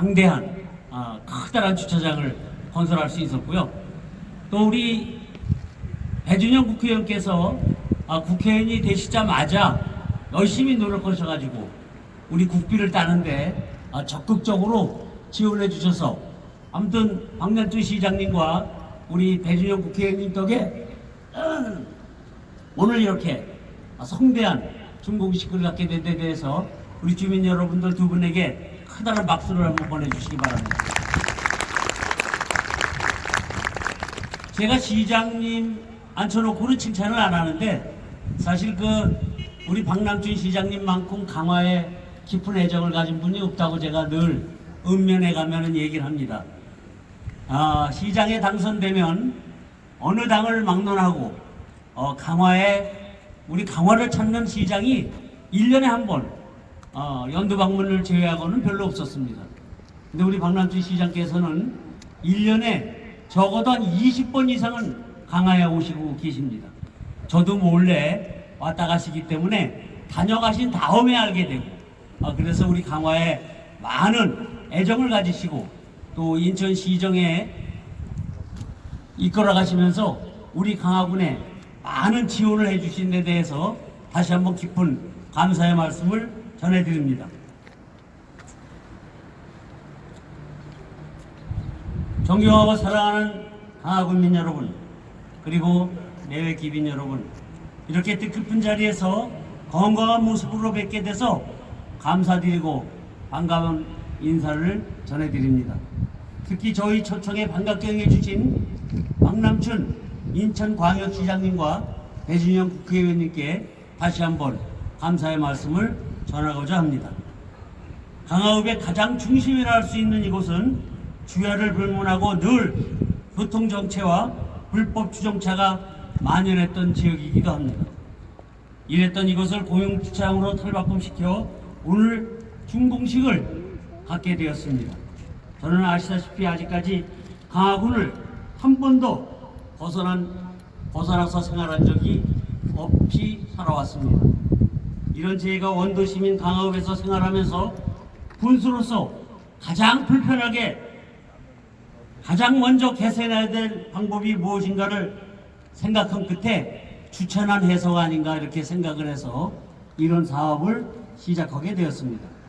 방대한 아, 커다란 주차장을 건설할 수 있었고요. 또 우리 배준영 국회의원께서 아, 국회의원이 되시자마자 열심히 노력하셔가지고 우리 국비를 따는데 아, 적극적으로 지원해 주셔서 아무튼 박남준 시장님과 우리 배준영 국회의원님 덕에 오늘 이렇게 성대한 준공식을 갖게 된 데 대해서 우리 주민 여러분들 두 분에게 커다란 박수를 한번 보내주시기 바랍니다. 제가 시장님 앉혀놓고는 칭찬을 안 하는데 사실 그 우리 박남준 시장님만큼 강화에 깊은 애정을 가진 분이 없다고 제가 늘 읍면에 가면은 얘기를 합니다. 아, 시장에 당선되면 어느 당을 막론하고 어, 강화에 우리 강화를 찾는 시장이 1년에 한 번 어, 연두 방문을 제외하고는 별로 없었습니다. 근데 우리 박남준 시장께서는 1년에 적어도 한 20번 이상은 강화에 오시고 계십니다. 저도 몰래 왔다 가시기 때문에 다녀가신 다음에 알게 되고 아, 그래서 우리 강화에 많은 애정을 가지시고 또 인천시정에 이끌어 가시면서 우리 강화군에 많은 지원을 해주신 데 대해서 다시 한번 깊은 감사의 말씀을 전해드립니다. 존경하고 사랑하는 강화군민 여러분 그리고 내외 기빈 여러분 이렇게 뜻깊은 자리에서 건강한 모습으로 뵙게 돼서 감사드리고 반가운 인사를 전해드립니다. 특히 저희 초청에 반갑게 응해주신 박남춘 인천광역시장님과 배준영 국회의원님께 다시 한번 감사의 말씀을 전하고자 합니다. 강화읍의 가장 중심이라 할 수 있는 이곳은 주야를 불문하고 늘 교통정체와 불법 주정차가 만연했던 지역이기도 합니다. 이랬던 이것을 공용주차장으로 탈바꿈시켜 오늘 준공식을 갖게 되었습니다. 저는 아시다시피 아직까지 강화군을 한 번도 벗어난, 벗어나서 생활한 적이 없이 살아왔습니다. 이런 제가 원도시민 강화읍에서 생활하면서 군수로서 가장 불편하게 가장 먼저 개선해야 될 방법이 무엇인가를 생각한 끝에 추천한 해석 아닌가 이렇게 생각을 해서 이런 사업을 시작하게 되었습니다.